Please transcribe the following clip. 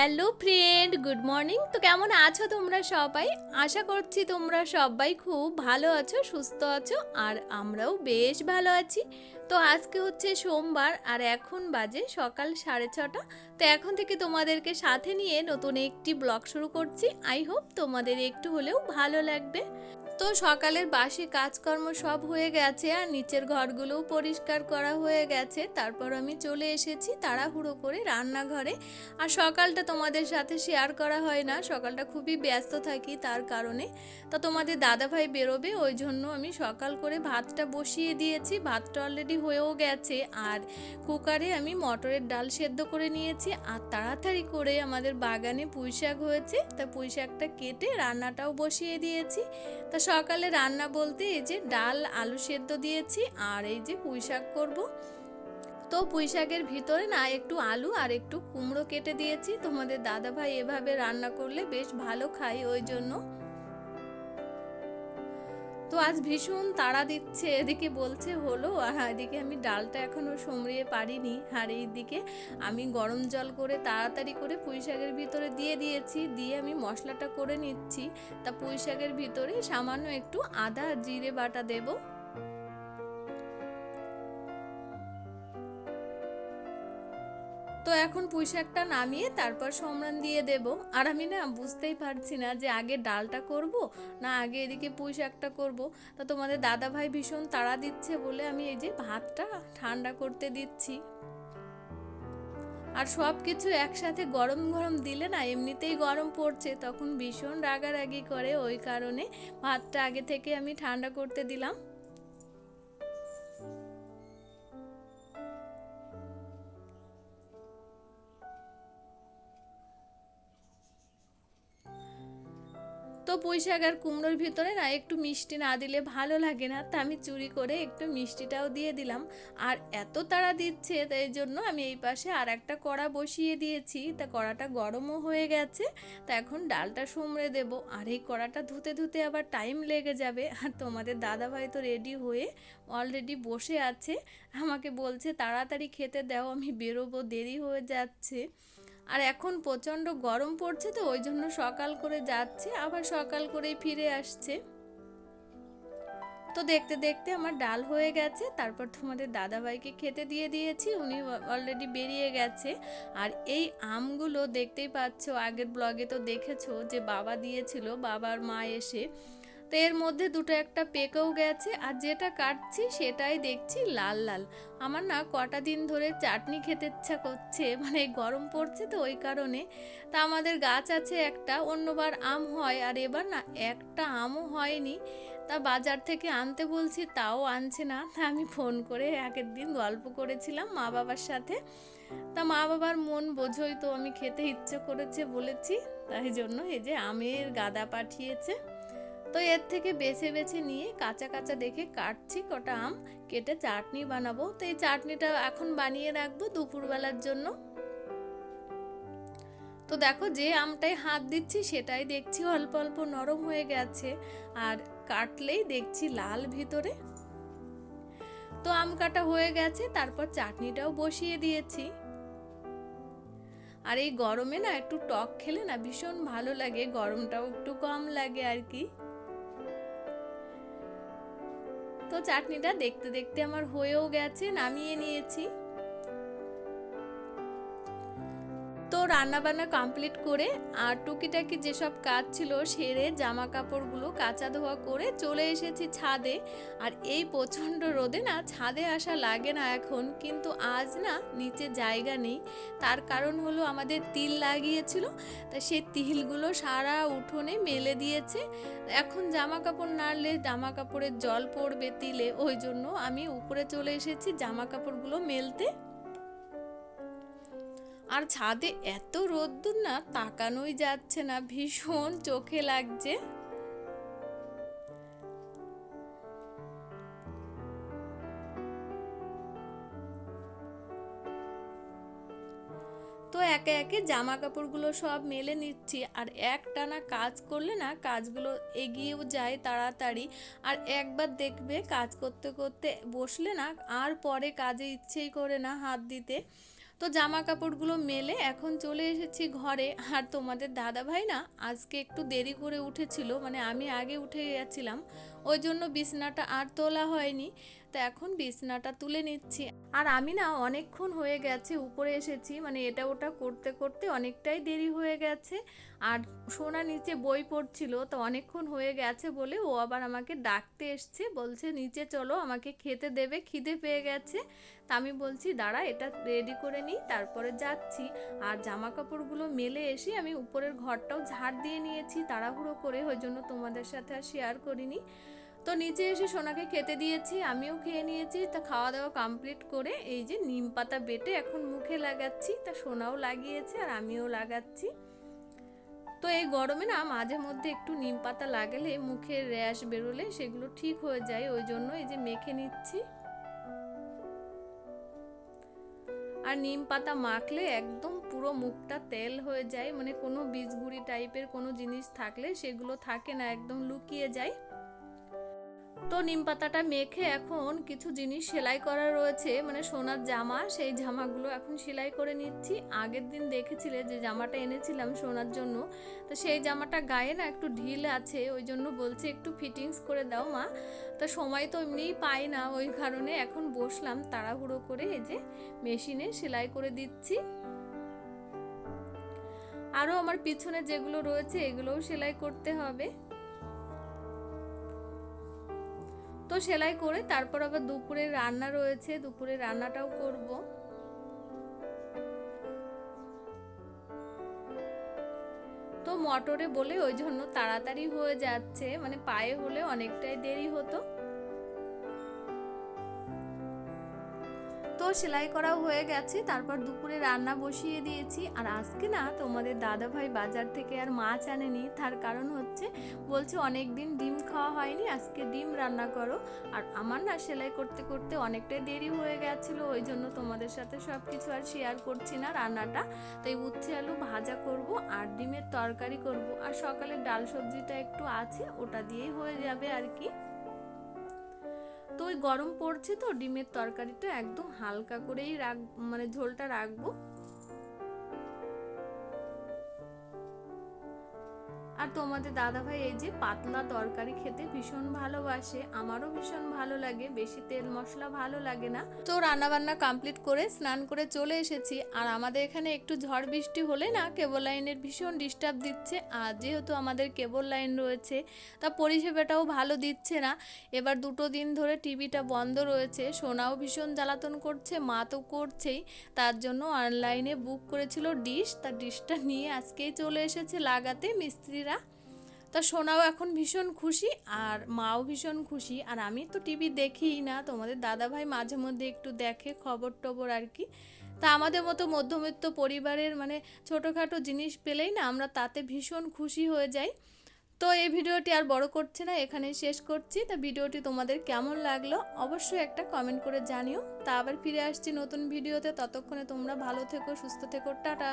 Hello friend, good morning. তো কেমন আছো তোমরা সবাই? আশা করছি তোমরা সবাই খুব ভালো আছো, সুস্থ আছো, আর আমরাও বেশ ভালো আছি। তো আজকে হচ্ছে সোমবার, আর এখন বাজে সকাল সাড়ে ছটা। তো এখন থেকে তোমাদেরকে সাথে নিয়ে নতুন একটি ব্লগ শুরু করছি। আই হোপ তোমাদের একটু হলেও ভালো লাগবে। তো সকালের বাসি কাজকর্ম সব হয়ে গেছে আর নিচের ঘরগুলোও পরিষ্কার করা হয়ে গেছে। তারপর আমি চলে এসেছি তাড়াহুড়ো করে রান্নাঘরে। আর সকালটা তোমাদের সাথে শেয়ার করা হয় না, সকালটা খুবই ব্যস্ত থাকি তার কারণে। তো তোমাদের দাদাভাই বেরোবে, ওই জন্য আমি সকাল করে ভাতটা বসিয়ে দিয়েছি। ভাতটা অলরেডি হয়েও গেছে আর কুকারে আমি মটরের ডাল সেদ্ধ করে নিয়েছি। আর তাড়াতাড়ি করে আমাদের বাগানে পুঁই শাক হয়েছে, তা পুঁই শাকটা কেটে রান্নাটাও বসিয়ে দিয়েছি। তা সকালে রান্না বলতে এই যে ডাল, আলু সেদ্ধ দিয়েছি আর এই যে পুঁই শাক করব। তো পুঁই শাকের ভিতরে না একটু আলু আর একটু কুমড়ো কেটে দিয়েছি। তোমাদের দাদা ভাই এভাবে রান্না করলে বেশ ভালো খাই ওই জন্য তো আজ ভীষণ তাড়া দিচ্ছে, এদিকে বলছে, হলো, আর এদিকে আমি ডালটা এখনও সমরিয়ে পারিনি। আর এই দিকে আমি গরম জল করে তাড়াতাড়ি করে পুঁই শাকের ভিতরে দিয়ে দিয়েছি, দিয়ে আমি মশলাটা করে নিচ্ছি। তা পুঁই শাকের ভিতরে সামান্য একটু আদা, জিরে বাটা দেবো। তো এখন পুঁই শাকটা নামিয়ে তারপর সমরান দিয়ে দেব। আর আমি না বুঝতেই পারছি না যে আগে ডালটা করব না আগে এদিকে পুঁই শাকটা করব। তা তোমাদের দাদা ভাই ভীষণ তাড়া দিচ্ছে বলে আমি এই যে ভাতটা ঠান্ডা করতে দিচ্ছি। আর সব কিছু একসাথে গরম গরম দিলে না এমনিতেই গরম পড়ছে, তখন ভীষণ রাগারাগি করে ওই কারণে ভাতটা আগে থেকে আমি ঠান্ডা করতে দিলাম। তো পুঁই শাক আর কুমড়োর ভিতরে না একটু মিষ্টি না দিলে ভালো লাগে না। তা আমি চুরি করে একটু মিষ্টিটাও দিয়ে দিলাম। আর এত তাড়া দিচ্ছে তাই জন্য আমি এই পাশে আর একটা কড়া বসিয়ে দিয়েছি। তা কড়াটা গরমও হয়ে গেছে, তা এখন ডালটা সুমড়ে দেব। আর এই কড়াটা ধুতে ধুতে আবার টাইম লেগে যাবে। আর তোমাদের দাদাভাই তো রেডি হয়ে অলরেডি বসে আছে। আমাকে বলছে, তাড়াতাড়ি খেতে দাও, আমি বেরোবো, দেরি হয়ে যাচ্ছে। আর এখন প্রচণ্ড গরম পড়ছে তো, ওই জন্য সকাল করে যাচ্ছে, আবার সকাল করেই ফিরে আসছে। তো দেখতে দেখতে আমার ডাল হয়ে গেছে, তারপর তোমাদের দাদাভাইকে খেতে দিয়ে দিয়েছি, উনি অলরেডি বেরিয়ে গেছে। আর এই আমগুলো দেখতেই পাচ্ছ, আগের ব্লগে তো দেখেছ যে বাবা দিয়েছিল, বাবার মা এসে তো এর মধ্যে দুটো একটা পেকেও গেছে আর যেটা কাটছি সেটাই দেখছি লাল লাল। আমার না কটা দিন ধরে চাটনি খেতে ইচ্ছা করছে মানে গরম পড়ছে তো ওই কারণে। তা আমাদের গাছ আছে একটা, অন্যবার আম হয় আর এবার না একটা আমও হয়নি। তা বাজার থেকে আনতে বলছি, তাও আনছে না। তা আমি ফোন করে একের দিন গল্প করেছিলাম মা বাবার সাথে। তা মা বাবার মন বোঝই তো আমি খেতে ইচ্ছে করেছে বলেছি, তাই জন্য এই যে আমের গাদা পাঠিয়েছে। তো এর থেকে বেছে বেছে নিয়ে কাঁচা কাঁচা দেখে কাটছি কটা আম, কেটে চাটনি বানাবো। তো এই চাটনিটা এখন বানিয়ে রাখব দুপুরবেলার জন্য। তো দেখো যে আমটাই হাত দিচ্ছি সেটাই দেখছি অল্প অল্প নরম হয়ে গেছে, আর কাটলেই দেখছি লাল ভিতরে। তো আম কাটা হয়ে গেছে, তারপর চাটনিটাও বসিয়ে দিয়েছি। আর এই গরমে না একটু টক খেলে না ভীষণ ভালো লাগে, গরমটাও একটু কম লাগে আর কি। তো চাটনিটা দেখতে দেখতে আমার হয়েও গেছে নামিয়ে নিয়েছি। রান্নাবান্না কমপ্লিট করে আর টুকিটাকি যেসব কাজ ছিল সেরে জামা কাপড়গুলো কাঁচা ধোয়া করে চলে এসেছি ছাদে। আর এই প্রচণ্ড রোদে না ছাদে আসা লাগে না এখন, কিন্তু আজ না নিচে জায়গা নেই। তার কারণ হলো আমাদের তিল লাগিয়েছিল, তা সেই তিলগুলো সারা উঠোনে মেলে দিয়েছে। এখন জামা কাপড় নাড়লে জামা কাপড়ের জল পড়বে তিলে, ওই জন্য আমি উপরে চলে এসেছি জামা কাপড়গুলো মেলতে। আর ছাদে এত রোদ্দুর না, তাকানোই যাচ্ছে না, ভীষণ চোখে লাগছে। তো একে একে জামা কাপড়গুলো সব মেলে নিচ্ছি, আর একটানা কাজ করলে না কাজগুলো এগিয়েও যায় তাড়াতাড়ি। আর একবার দেখবে কাজ করতে করতে বসলে না আর পরে কাজে ইচ্ছেই করে না হাত দিতে। তো জামা কাপড়গুলো মেলে এখন চলে এসেছি ঘরে। আর তোমাদের দাদা ভাই না আজকে একটু দেরি করে উঠেছিল মানে আমি আগে উঠে গেছিলাম। ওই জন্য বিছনাটা আর তোলা হয়নি। তো এখন বিছনাটা তুলে নিচ্ছি। আর আমি না অনেকক্ষণ হয়ে গেছে, উপরে এসেছি। মানে এটা ওটা করতে করতে অনেকটাই দেরি হয়ে গেছে। আর সোনা নিচে বই পড়ছিল, তো অনেকক্ষণ হয়ে গেছে বলে ও আবার আমাকে ডাকতে এসছে। বলছে, নিচে চলো, আমাকে খেতে দেবে, খিদে পেয়ে গেছে। তা আমি বলছি, দাঁড়া, এটা রেডি করে নিই, তারপরে যাচ্ছি। আর জামা কাপড়গুলো মেলে এসে আমি উপরের ঘরটাও ঝাড় দিয়ে নিয়েছি, তাড়াহুড়ো করে। ওই জন্য তোমাদের সাথে আর শেয়ার করিনি। তো নিচে এসে সোনাকে খেতে দিয়েছি, আমিও খেয়ে নিয়েছি। তা খাওয়া দাওয়া কমপ্লিট করে এই যে নিম পাতা বেটে এখন মুখে লাগাচ্ছি, তা সোনাও লাগিয়েছে আর আমিও লাগাচ্ছি। তো এই গরমে না মাঝে মধ্যে একটু নিম পাতা লাগালে মুখের র্যাশ বেরোলে সেগুলো ঠিক হয়ে যায়, ওই জন্য এই যে মেখে নিচ্ছি। আর নিম পাতা মাখলে একদম পুরো মুখটা তেল হয়ে যায় মানে কোনো বীজগুড়ি টাইপের কোনো জিনিস থাকলে সেগুলো থাকে না, একদম লুকিয়ে যায়। তো নিম পাতাটা মেখে এখন কিছু জিনিস সেলাই করা রয়েছে। মানে সোনার জামা, সেই জামাগুলো এখন সেলাই করে নিচ্ছি। আগের দিন দেখেছিলে যে জামাটা এনেছিলাম সোনার জন্য। তো সেই জামাটা গায়ে না একটু ঢিল আছে, ওই জন্য বলছে একটু ফিটিংস করে দাও মা। তো সময় তো এমনিই পাই না, ওই কারণে এখন বসলাম তাড়াহুড়ো করে এই যে মেশিনে সেলাই করে দিচ্ছি। আরও আমার পিছনে যেগুলো রয়েছে এগুলোও সেলাই করতে হবে। তো সেলাই করে তারপর আবার দুপুরে রান্না রয়েছে, দুপুরে রান্নাটাও করব। তো মটরে বলে ওই জন্য তাড়াতাড়ি হয়ে যাচ্ছে মানে পায়ে হলে অনেকটাই দেরি হতো। তো সেলাই করাও হয়ে গেছে। তারপর দুপুরে রান্না বসিয়ে দিয়েছি। আর আজকে না তোমাদের দাদা ভাই বাজার থেকে আর মাছ আনেনি। তার কারণ হচ্ছে বলছে অনেক দিন ডিম খাওয়া হয়নি, আজকে ডিম রান্না করো। আর আমার না সেলাই করতে করতে অনেকটাই দেরি হয়ে গেছিল, ওই জন্য তোমাদের সাথে সব কিছু আর শেয়ার করছি না রান্নাটা। তাই উচ্ছে আলু ভাজা করব আর ডিমের তরকারি করব। আর সকালে ডাল সবজিটা একটু আছে, ওটা দিয়েই হয়ে যাবে আর কি। ওই গরম পড়ছে তো ডিমের তরকারিটা একদম হালকা করেই রাখ মানে ঝোলটা রাখব। তোমাদের দাদাভাই এই যে পাতলা তরকারি খেতে ভীষণ ভালোবাসে, আমারও ভীষণ ভালো লাগে, বেশি তেল মশলা ভালো লাগে না। তো রান্না বান্না কমপ্লিট করে স্নান করে চলে এসেছি, আর আমাদের এখানে একটু ঝড় বৃষ্টি হলে না কেবল লাইনের ভীষণ ডিস্টার্ব দিচ্ছে, আর যেহেতু আমাদের কেবল লাইন রয়েছে, তা পরিষেবাটাও ভালো দিচ্ছে না। এবার দুটো দিন ধরে টিভিটা বন্ধ রয়েছে, সোনাও ভীষণ জ্বালাতন করছে, মা তো করছেই, তার জন্য অনলাইনে বুক করেছিল ডিশ তা ডিশটা নিয়ে আজকেই চলে এসেছে লাগাতে মিস্ত্রিরা। তা সোনাও এখন ভীষণ খুশি আর মাও ভীষণ খুশি। আর আমি তো টিভি দেখিই না তোমাদের দাদাভাই মাঝে মধ্যে একটু দেখে খবর টবর আর কি। তা আমাদের মতো মধ্যবিত্ত পরিবারের মানে ছোটোখাটো জিনিস পেলেই না আমরা তাতে ভীষণ খুশি হয়ে যাই। তো এই ভিডিওটি আর বড় করছে না এখানে শেষ করছি। তা ভিডিওটি তোমাদের কেমন লাগল অবশ্যই একটা কমেন্ট করে জানিও। তা আবার ফিরে আসছি নতুন ভিডিওতে ততক্ষণে তোমরা ভালো থেকো সুস্থ থেকো টাটা।